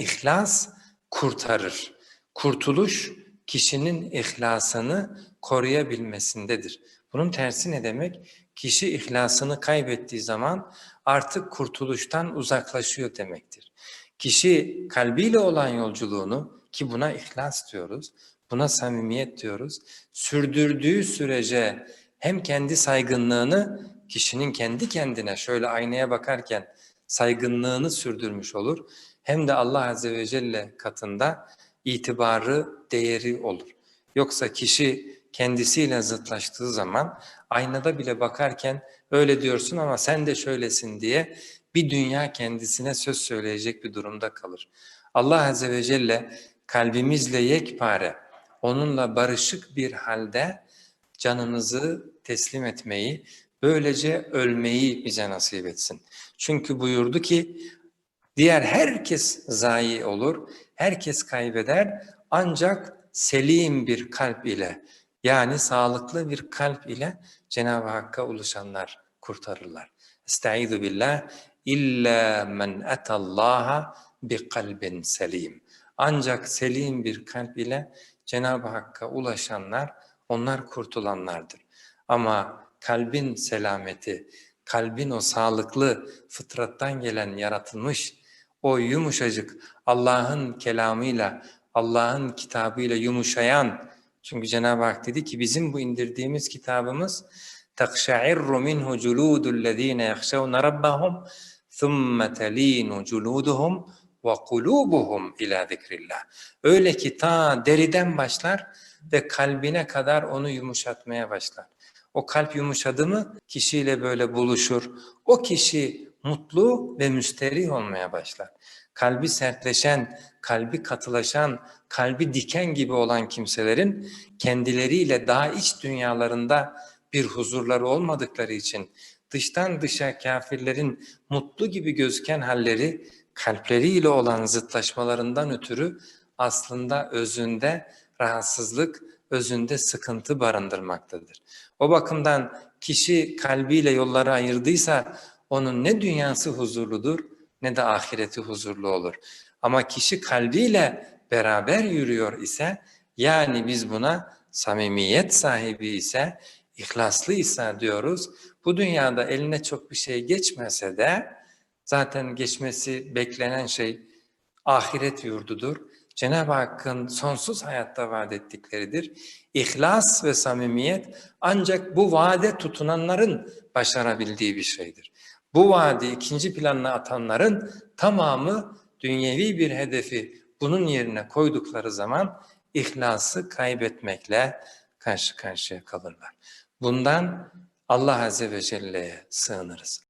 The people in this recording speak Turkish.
ihlas kurtarır. Kurtuluş kişinin ihlasını koruyabilmesindedir. Bunun tersi ne demek? Kişi ihlasını kaybettiği zaman artık kurtuluştan uzaklaşıyor demektir. Kişi kalbiyle olan yolculuğunu ki buna ihlas diyoruz, buna samimiyet diyoruz. Sürdürdüğü sürece hem kendi saygınlığını kişinin kendi kendine şöyle aynaya bakarken saygınlığını sürdürmüş olur. Hem de Allah Azze ve Celle katında itibarı, değeri olur. Yoksa kişi kendisiyle zıtlaştığı zaman aynada bile bakarken öyle diyorsun ama sen de şöylesin diye bir dünya kendisine söz söyleyecek bir durumda kalır. Allah Azze ve Celle kalbimizle yekpare, onunla barışık bir halde canımızı teslim etmeyi, böylece ölmeyi bize nasip etsin. Çünkü buyurdu ki, diğer herkes zayi olur, herkes kaybeder ancak selim bir kalp ile, yani sağlıklı bir kalp ile Cenab-ı Hakk'a ulaşanlar kurtarırlar. Estaizu billah, illa men etallaha bi kalbin selim. Ancak selim bir kalp ile Cenab-ı Hakk'a ulaşanlar, onlar kurtulanlardır. Ama kalbin selameti, kalbin o sağlıklı, fıtrattan gelen yaratılmış, o yumuşacık Allah'ın kelamıyla, Allah'ın kitabıyla yumuşayan, çünkü Cenab-ı Hak dedi ki bizim bu indirdiğimiz kitabımız تَقْشَعِرُّ مِنْهُ جُلُودُ الَّذ۪ينَ يَخْشَوْنَ رَبَّهُمْ ثُمَّ تَل۪ينُ جُلُودُهُمْ وَقُلُوبُهُمْ اِلَى ذِكْرِ اللّٰهِ Öyle ki ta deriden başlar ve kalbine kadar onu yumuşatmaya başlar. O kalp yumuşadı mı kişiyle böyle buluşur. O kişi mutlu ve müsterih olmaya başlar. Kalbi sertleşen, kalbi katılaşan, kalbi diken gibi olan kimselerin kendileriyle daha iç dünyalarında bir huzurları olmadıkları için dıştan dışa kafirlerin mutlu gibi gözüken halleri kalpleriyle olan zıtlaşmalarından ötürü aslında özünde rahatsızlık, özünde sıkıntı barındırmaktadır. O bakımdan kişi kalbiyle yolları ayırdıysa onun ne dünyası huzurludur ne de ahireti huzurlu olur. Ama kişi kalbiyle beraber yürüyor ise yani biz buna samimiyet sahibi ise, ihlaslıysa diyoruz. Bu dünyada eline çok bir şey geçmese de zaten geçmesi beklenen şey ahiret yurdudur. Cenab-ı Hakk'ın sonsuz hayatta vaat ettikleridir. İhlas ve samimiyet ancak bu vaade tutunanların başarabildiği bir şeydir. Bu vaadi ikinci planına atanların tamamı dünyevi bir hedefi bunun yerine koydukları zaman ihlası kaybetmekle karşı karşıya kalırlar. Bundan Allah Azze ve Celle'ye sığınırız.